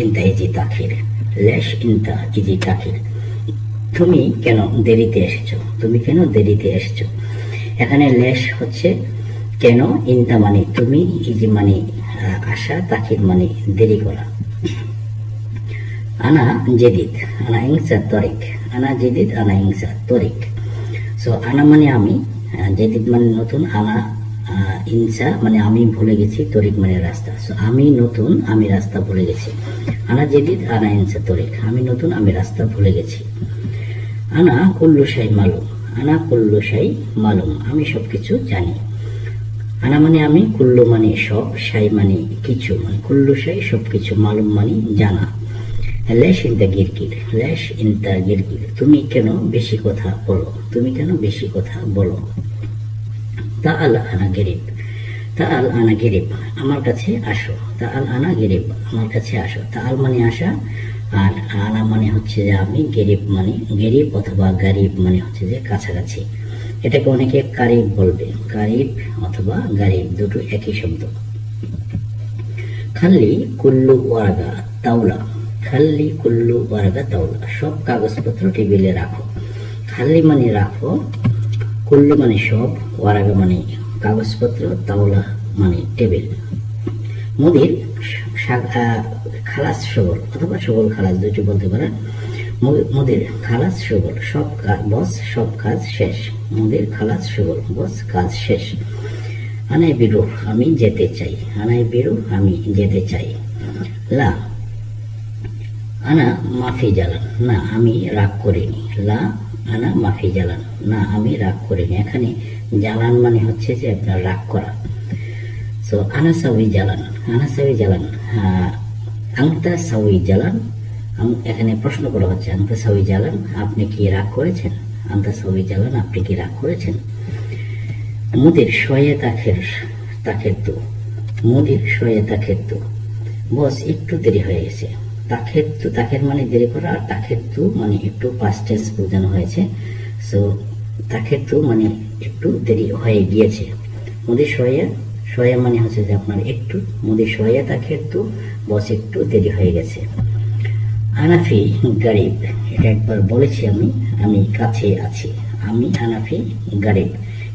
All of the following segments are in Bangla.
ইনতা ইজি তাখির লেশ ইনতা ইজি তাখির তুমি কেন দেরিতে এসেছ? তুমি কেন দেরিতে এসেছ? এখানে লেশ হচ্ছে কেন ইনতা মানে তুমি ইজি মানে আশা, তাখির মানে দেরি করা। আনা জেদিদ আনা ইংসা তরিক, আনা জেদিদ আনা ইংসা তরিক। সো আনা মানে আমি জেদিদ মানে নতুন, আনা ইনসা মানে আমি ভুলে গেছি তরিক মানে রাস্তা। সো আমি নতুন, আমি রাস্তা ভুলে গেছি। আনা জেদিদ আনা ইনসা তরিক। আমি নতুন, আমি রাস্তা ভুলে গেছি। আনা কুল্লু শাই মালুম। আনা কুল্লু শাই মালুম। আমি সবকিছু জানি। আনা মানে আমি, কুল্লু মানে সব সাই মানে কিছু। মানে কুল্লু সাই সবকিছু, মালুম মানে জানা। লেশ ইনতা গিরগির। লেশ ইনতা গিরগির। তুমি কেন বেশি কথা বলো? তুমি কেন বেশি কথা বলো? তা আল আনা গেরিব তা আল আনা গেরিব, আমার কাছে আসো। তা আল আনা গেরিব, আমার কাছে আসো। তা আল মানে আসা আর আনা মানে হচ্ছে যে আমি গেরিব মানে গেরিব অথবা গারিব মানে হচ্ছে যে কাছাকাছি। এটাকে অনেকে কারিব বলবে, কারিব অথবা গারিব, দুটো একই শব্দ। খাল্লি কুল্লু ওয়ারাগা তাওলা, খাল্লি কুল্লু ওয়ারাগা তাওলা, সব কাগজপত্র টেবিলে রাখো। খাল্লি মানে রাখো কুল্লু মানে সব ওয়ারাগা মানে কাগজপত্র তাওলা মানে টেবিল। মুদির খালাস সবল, অথবা সবল খালাস দুটো বলতে পারেন। মু- মুদির খালাস সবল, সব বস, সব কাজ শেষ। মুদির খালাস সবল, বস, কাজ শেষ। আনাই বিরু, আমি যেতে চাই। আনাই বিরু, আমি যেতে চাই। লা, আনা মাফি জ্বালান না, আমি রাগ করিনি। লা আনা মাফি জ্বালান। না, আমি রাগ করিনি। এখানে জ্বালান মানে হচ্ছে যে আপনার রাগ করা। সো আনা সাউই জ্বালান আনা সাউই জ্বালান। আংতা সাউই জ্বালান। এখানে প্রশ্ন করা হচ্ছে আংতা সাউই জ্বালান, আপনি কি রাগ করেছেন? আংতা সাউই জ্বালান, আপনি কি রাগ করেছেন? মুদির শয়ে তাখের তাখের তো মুদির শয়ে তাখের তো বস, একটু দেরি হয়ে গেছে। তাখের তো তাখের মানে দেরি করা আর তাখের তো মানে একটু পাস্ট টেন্স বোঝানো হয়েছে। সো তাখের তো মানে একটু দেরি হয়ে গিয়েছে। মুদির শয়ে শয়ে মানে হচ্ছে যে আপনার একটু মুদির শয়ে তাখের তো বস একটু দেরি হয়ে গেছে। আনাফি গরিব, এটা একবার বলেছি আমি আমি কাছে আছি। আমি আনাফি গরিব।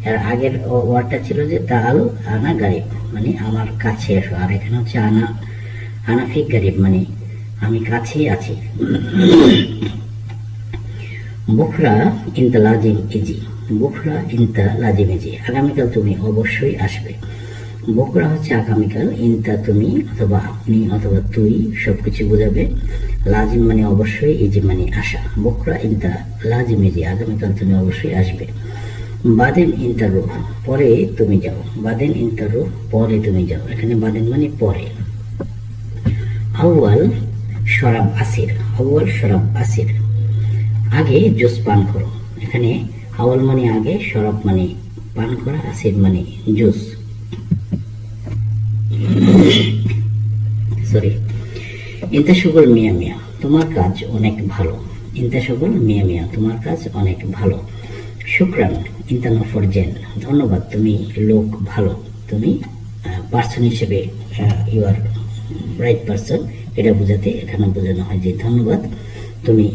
এর আগের ওয়ার্ডটা ছিল যে তাল আনা গরিব মানে আমার কাছে এসো আর এখানে হচ্ছে আনা, আনাফি গরিব মানে আমি কাছেই আছি। বুখরা ইনতা লাজিম ইজি। বুখরা ইনতা লাজিম ইজি। আগামীকাল তুমি অবশ্যই আসবে। বকরা হচ্ছে আগামীকাল, ইনতা তুমি অথবা আপনি অথবা তুই সবকিছু বোঝাবে। লাজিম মানে অবশ্যই, ইজি মানে আশা। বকরা ইনতা লাজিম ইজি। আগামীকাল তুমি অবশ্যই আসবে। বাদেন ইন্টারু পরে তুমি যাও। বাদেন ইন্টারু পরে তুমি যাও। এখানে বাদেন মানে পরে। আউয়াল শরাব আসির আউয়াল শরাব আসির। আগে জুস পান করো। এখানে আওয়াল মানে আগে শরাব মানে পান করা, আসির মানে জুস। সরি ইন্তা সকল মিয়া মিয়া, তোমার কাজ অনেক ভালো। ইন্তা সকল মিয়া মিয়া, তোমার কাজ অনেক ভালো। শুক্রান ইন্তা নফর জেন ধন্যবাদ, তুমি লোক ভালো। তুমি পার্সন হিসেবে ইউ আর রাইট পার্সন এটা বোঝাতে এখানে বোঝানো হয় যে ধন্যবাদ তুমি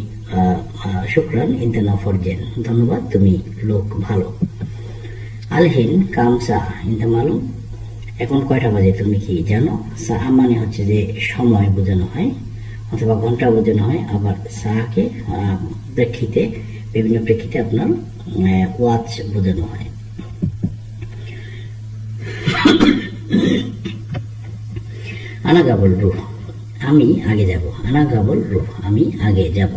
শুক্রান ইন্তা নফর জেন ধন্যবাদ তুমি লোক ভালো। আলহিন কামসা ইন্তা মালুম। এখন কয়টা বাজে তুমি কি জানো? সা মানে হচ্ছে যে সময় বোঝানো হয় অথবা ঘণ্টা বোঝানো হয়। আবার আহ, প্রেক্ষিতে বিভিন্ন প্রেক্ষিতে আপনার ওয়াচ বোঝানো হয়। আনা গাবল রুহ। আমি আগে যাব। আনা গাবল রুহ, আমি আগে যাব।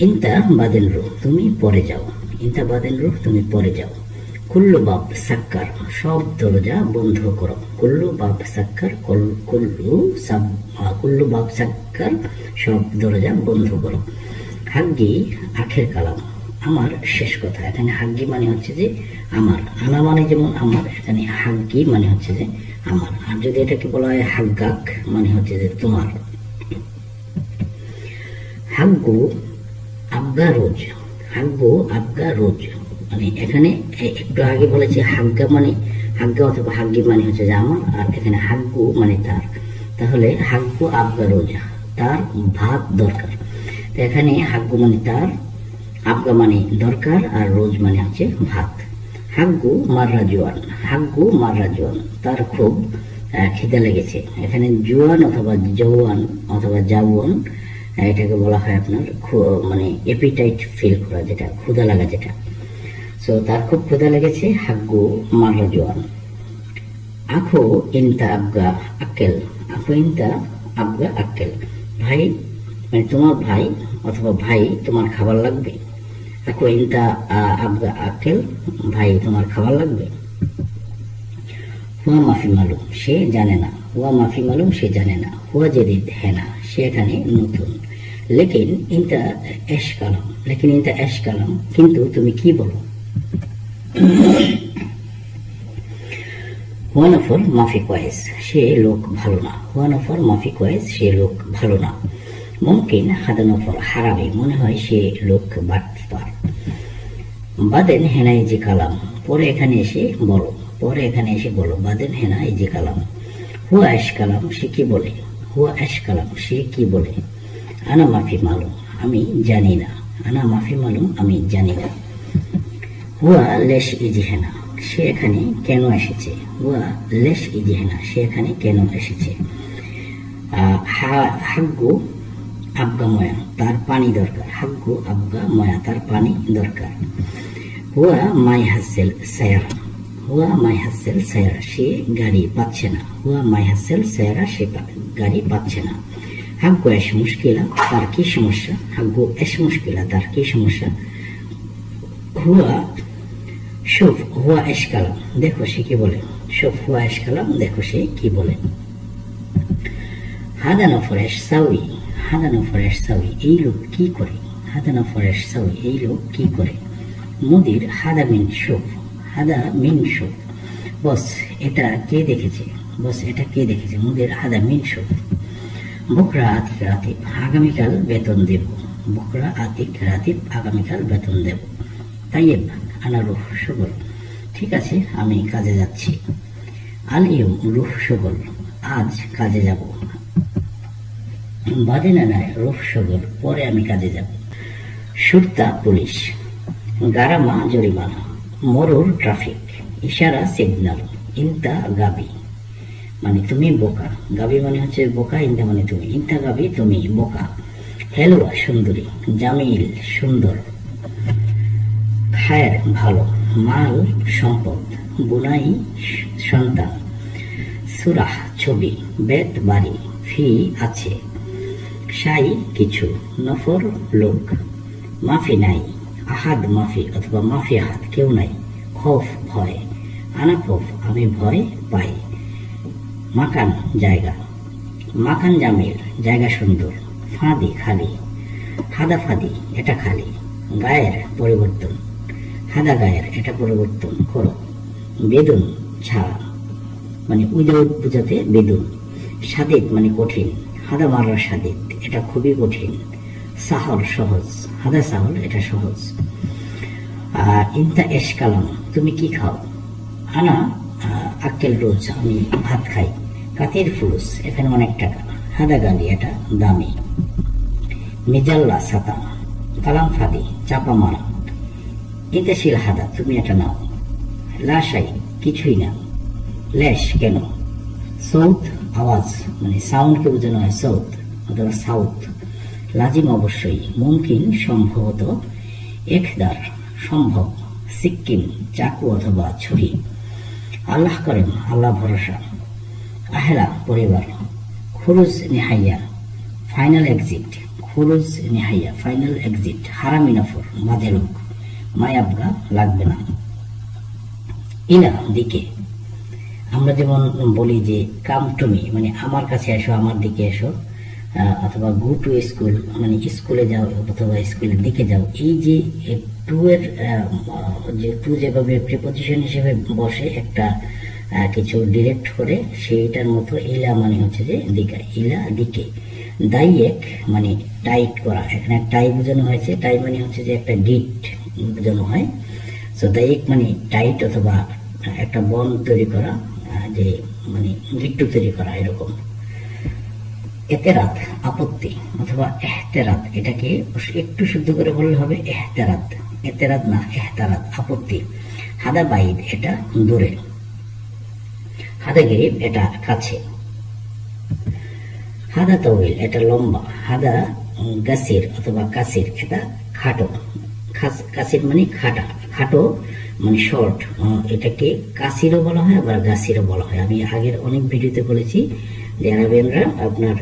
ইন্তা বাদেন রুহ, তুমি পরে যাও। ইন্তা বাদেন রুহ, তুমি পরে যাও। কুল্লু বাপ সাক্কার, সব দরজা বন্ধ করো। কুল্লু বাব সাক্কার কুল্লু সাব কুল্লু বাব সাক্কার, সব দরজা বন্ধ করো। হাগ্গি আখের কালাম, আমার শেষ কথা। এখানে হাগ্গি মানে হচ্ছে যে আমার। আনা মানে যেমন আমার, এখানে হাগ্গি মানে হচ্ছে যে আমার আর যদি এটাকে বলা হয় হাগ্গাক মানে হচ্ছে যে তোমার। হাগ্গু আবগা রোজ হাগ্গু আবগা রোজ। মানে এখানে একটু আগে বলেছি হাগ্গা মানে হাগ্গা অথবা হাগ্গি মানে হচ্ছে যে আমার, আর এখানে হাগ্গু মানে তার। তাহলে হাগ্গু আবগা রোজা, তার ভাত দরকার। এখানে হাগ্গু মানে তার, আবগা মানে দরকার, আর রোজ মানে হচ্ছে ভাত হাগ্গু মাররা জোয়ান হাগ্গু মাররা জোয়ান তার খুব খিদে লেগেছে। এখানে জোয়ান অথবা জওয়ান অথবা জাওয়ান এটাকে বলা হয় আপনার মানে এপিটাইট ফিল করা, যেটা ক্ষুদা লাগা যেটা। সো তার খুব ক্ষুধা লেগেছে হাগ্গু মাররা জোয়ান। আখো ইনতা আবগা আক্কেল। আখো ইনতা আবগা আক্কেল। ভাই মানে তোমার ভাই অথবা ভাই, তোমার খাবার লাগবে? ভাই, তোমার খাবার লাগবে? হুয়া মাফি মালুম, সে জানে না। হুয়া মাফি মালুম, সে জানে না। হুয়া জেদিদ হ্যাঁ না, সে এখানে নতুন। লেকিন এশ কালাম, লেকিন এশ কালাম, কিন্তু তুমি কি বলো? হুয়া নফর মাফি কয়েস সে লোক ভালো না। হুয়া নফর মাফি কয়েস সে লোক ভালো না। মুমকিন হাদা নফর হারামি, মনে হয় সে লোক বাটপার বাদেন হেনা ইজি কালাম। পরে এখানে এসে বলো। পরে এখানে এসে বলো, বাদেন হেনা ইজি কালাম। হুয়া এশ কালাম, সে কি বলে? হুয়া এশ কালাম, সে কি বলে? আনা মাফি মালুম, আমি জানি না। আনা মাফি মালুম, আমি জানি না। হুয়া লেশ ইজিহেনা সে এখানে কেন এসেছে? হুয়া লেশ ইজি হেনা, সে এখানে কেন এসেছে? হা- হাগ্গু আবগা ময়া তার পানি দরকার। হাগ্গু আবগা ময়া তার পানি দরকার। হুয়া মাই হাসেল সায়ারা হুয়া মাই হাসেল সায়ারা সে গাড়ি পাচ্ছে না হুয়া মাই হাসেল সায়ারা সে গাড়ি পাচ্ছে না হাগ্গু এস মুশকিলা তার কি সমস্যা হাগ্গু এস মুশকিলা তার কি সমস্যা হুয়া শুভ হুয়া এস কালাম দেখো সে কি বলে শুভ হুয়া এস কালাম দেখো সে কি বলে হাদানো ফরেশ সাউই হাদানো ফরেশ সাউই এই লোক কি করে হাদানো ফরেশ সাউই এই লোক কি করে মুদির হাদা মিন শুভ হাদা মিন শুভ বস, এটা কে দেখেছে? বস, এটা কে দেখেছে? মুদির হাদা মিন শুভ বকরা আতিক রাতিব আগামীকাল বেতন দেব। বকরা আতিক রাতিব আগামীকাল বেতন দেব। তাইয়েব আনা রুহ সগল। ঠিক আছে, আমি কাজে যাচ্ছি। আল ইউম রুহ সগল। আজ কাজে যাব। বাদে না নয় রুহ সগল। পরে আমি কাজে যাব। সুরতা পুলিশ। গারামা জরিমানা, মরুর ট্রাফিক ইশারা সিগন্যাল ইন্তা গাবি। মানে তুমি বোকা। গাবি মানে হচ্ছে বোকা ইন্দা মানে তুমি। ইন্তা গাবি, তুমি বোকা। হেলুয়া, সুন্দরী, জামিল, সুন্দর। খায়ের, ভালো। মাল, সম্পদ। বুনাই, সন্তান। সুরাহ, ছবি, বেত, বাড়ি, ফি, আছে। সাই, কিছু। নফর, লোক। মাফি, নাই। আহাদ, মাফি অথবা মাফি আহাদ, কেউ নাই। খফ, ভয়। আনাফফ আমি ভয় পাই। মাকান, জায়গা। মাকান জামিল, জায়গা সুন্দর। ফাঁদি, খালি। হাদা ফাদি, এটা খালি। গায়ের পরিবর্তন। হাদা গায়ের, এটা পরিবর্তন। করো বেদুন ছাড়া মানে উইদাউট বোঝাতে বেদুন। সাদিদ মানে কঠিন। হাদা মারার সাদিদ, এটা খুবই কঠিন। সাহল সহজ হাদা সাহল এটা সহজ। ইন্তা এস কালাম, তুমি কি খাও? আনা আক্কেল রোজ আমি ভাত খাই। কাতির ফুলুস এখানে অনেক টাকা। হাদা গালি, এটা দামি। মিজাল্লা সাতা কালাম ফাদি, চাপা মারা। ইন্তাশিল হাদা, তুমি এটা নাও। লাশাই, কিছুই না। লেশ, কেন? সৌথ, আওয়াজ মানে সাউন্ডকে বোঝানো হয় সৌথ, অথবা সাউথ লাজিম অবশ্যই, মুমকিন সম্ভবত একদার, সম্ভব, সিক্কিম, চাকু অথবা ছুরি। আল্লাহ করেন আল্লাহ ভরসা। আহেলা, পরিবার। খুরুজ, নেহাইয়া। Final exit. খুরুজ, নেহাইয়া। Final exit. হারামি নফর মাঝে লোক। মায়াবগা লাগবে না। ইলা, দিকে। আমরা যেমন বলি যে, কাম টু মি মানে আমার কাছে এসো, আমার দিকে এসো। অথবা গো টু স্কুল মানে স্কুলে যাও অথবা স্কুলের দিকে যাও, এই যে টু এর যে টু যেভাবে প্রিপোজিশন হিসেবে বসে একটা কিছু ডিরেক্ট করে, সেইটার মতো ইলা মানে হচ্ছে যে দিকা, ইলা দিকে। দাইয়েক মানে টাইট করা, এখানে টাই বোঝানো হয়েছে টাই মানে হচ্ছে যে একটা ডিট বোঝানো হয়। সো দাইয়েক মানে টাইট অথবা একটা বন তৈরি করা যে মানে গিট্টু তৈরি করা, এরকম। এতেরাত, আপত্তি অথবা এহতেরাত, এটাকে একটু শুদ্ধ করে বললে হবে এহতেরাত। এতেরাত না, এহতারাত, আপত্তি। হাদা বাইদ, এটা দূরে। হাদা গরিব, এটা কাছে। হাদা তবিল এটা লম্বা। হাদা গাসির অথবা কাসির, এটা খাটো। কাসির মানে খাটা। খাটো মানে শর্ট। এটাকে কাসিরও বলা হয়, আবার গাসিরও বলা হয়। আমি আগের অনেক ভিডিওতে বলেছি যে আরবিয়ানরা আপনার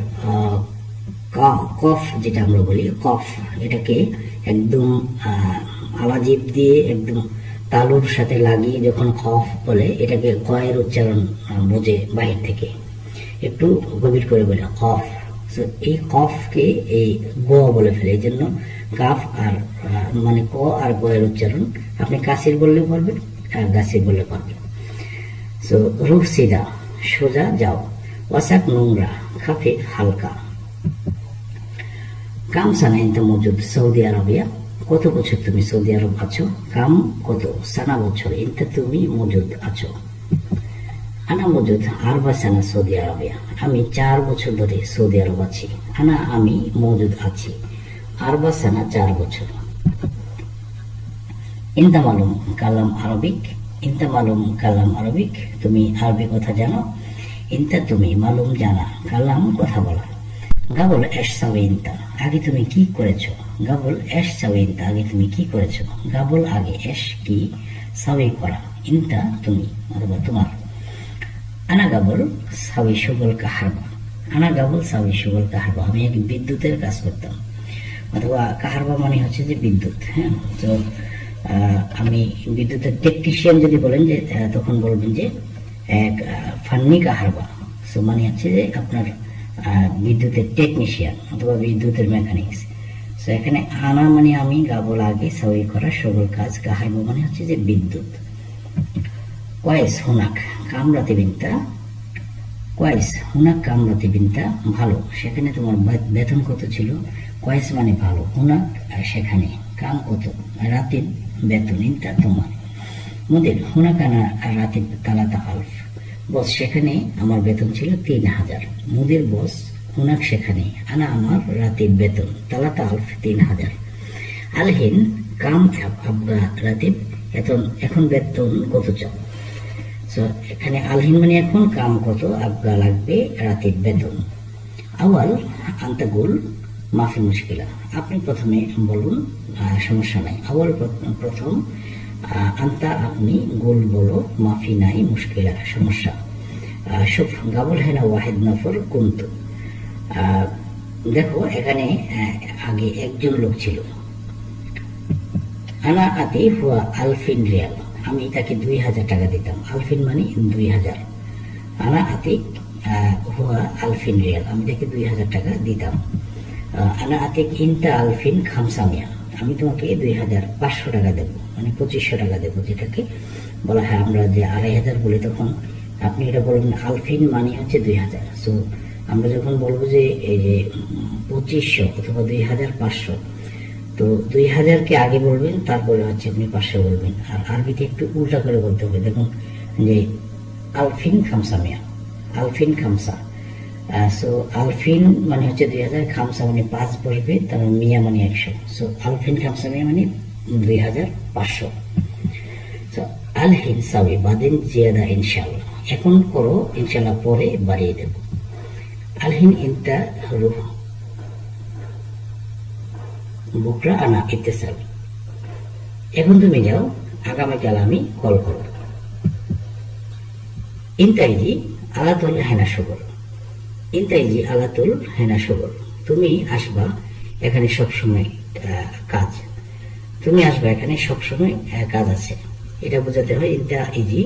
কফ যেটা আমরা বলি, কফ, এটাকে একদম আলাজিব দিয়ে একদম তালুর সাথে লাগিয়ে যখন কফ বলে, এটাকে কয়ের উচ্চারণ বোঝে বাহির থেকে। একটু গভীর করে বলে, কফ। এই কফকে এই গ বলে ফেলে, এই জন্য কাফ আর মানে ক আর গয়ের উচ্চারণ, আপনি কাসির বললে পারবেন আর গাসির বললে পারবেন সো রুহ সিদা, সোজা যাও। ওয়াসাক নোংরা খাফিফ হালকা। কাম সানা ইনতা মজুদ, সৌদি আরবিয়া। কত বছর তুমি সৌদি আরব আছো? কাম কত? সানা বছর ইনতা তুমি মজুদ আছো। আনা মজুদ, আরবা সানা সৌদি আরবিয়া। আমি চার বছর ধরে সৌদি আরব আছি। আনা আমি মজুদ আছি। আরবা সানা চার বছর। ইন্দা মালুম কালাম আরবিক ইন্দা মালুম কালাম আরবিক। তুমি আরবি কথা জানো? ইন্তা তুমি মালুম জানা কালাম কথা বলা। গাবল এস সাউইন্তা আগে তুমি কি করেছ? গাবল এস সাউইন্তা আগে তুমি কি করেছ? গাবল আগে এস কি? সাউই করা ইন্তা তুমি, অথবা তোমার। আনা গাবল সাউই সুগল কাহারবা আনা গাবল সাউই সুগল কাহারবা আমি এক বিদ্যুতের কাজ করতাম। অথবা কাহারবা মানে হচ্ছে যে বিদ্যুৎ হ্যাঁ? তো আমি বিদ্যুতের টেকনিশিয়ান যদি বলেন যে তখন বলবেন যে এক আহ, ফান্নি কাহারবা। সো মানে হচ্ছে যে আপনার বিদ্যুতের টেকনিশিয়ান অথবা বিদ্যুতের মেকানিক্স সো এখানে আনা মানে আমি গাবল আগে সই করা সবল কাজ। কাহারবা মানে হচ্ছে যে বিদ্যুৎ। কয়েস হুনাক কামরাতে বিনতা। কয়েস হুনাক কামরাতে বিনতা ভালো। সেখানে তোমার বেতন কত ছিল? কয়েস মানে ভালো। হুনাক সেখানে। কাম কত? রাতে বেতন ইনতা তোমার। মুদির হুনাক আনা রাতে তালাতা আলফ। বস সেখানে আমার বেতন ছিল তিন হাজার। মুদির বস হুনাক সেখানে আনা আমার রাতের বেতন তালাতা আলফ তিন হাজার। আলহিন কাম আবগা রাতিব এখন এখন বেতন কত চাও? So, এখানে আলহিন মানে এখন কাম কত আবগা লাগবে রাতের বেতন। আওয়াল আন্তাগুল মাফি মুশকিলা। আপনি প্রথমে বলুন সমস্যা নাই। আওয়াল প্রথম আন্তা আপনি গোল বলো মাফি নাই মুশকিলা সমস্যা। আহ, গাবল হেনা ওয়াহেদ নফর কুন্তু। দেখো এখানে আগে একজন লোক ছিল। আনা আতি হুয়া আলফিন রিয়াল। আমি তাকে দুই হাজার টাকা দিতাম। আলফিন মানে দুই হাজার। আনা আহ, হুয়া আলফিন রিয়াল। আমি তাকে দুই হাজার টাকা দিতাম। আনা আতিক ইনতা আলফিন খামসামিয়া। আমি তোমাকে দুই হাজার পাঁচশো টাকা দেবো। মানে পঁচিশশো টাকা দেবো যেটাকে বলা, হয়, আমরা যে আড়াই হাজার বলি তখন আপনি এটা বলবেন, আলফিন মানে হচ্ছে দুই হাজার। সো আমরা যখন বলব যে এই যে পঁচিশশো অথবা দুই হাজার পাঁচশো, তো দুই হাজারকে আগে বলবেন, তারপরে হচ্ছে আপনি পাঁচশো বলবেন। আর আরবিতে একটু উল্টা করে বলতে হবে। দেখুন, যে আলফিন খামসা মিয়া, আলফিন খামসা। সো আলফিন মানে হচ্ছে দুই হাজার, খামসা মানে পাঁচ বসবে তার মানে মিয়া মানে একশো। সো আলফিন খামসা মিয়া মানে দুই হাজার পাঁচশো। তো আলহিন সাবি বাদিন জিয়াদা ইনশাল্লাহ এখন করো ইনশাল্লাহ পরে বাড়িয়ে দেব। রুহ। বুকরা আনা ইত্তেসাল। এখন তুমি যাও, আগামীকাল আমি কল করব। ইন্তাইজি আলাতুল হেনা সবল ইন্তাইজি আলাতুল হেনা সবল তুমি আসবা, এখানে সবসময় কাজ। তুমি আসবে এখানে সবসময় কাজ আছে। এটা বোঝাতে হয় দ্য ইজি।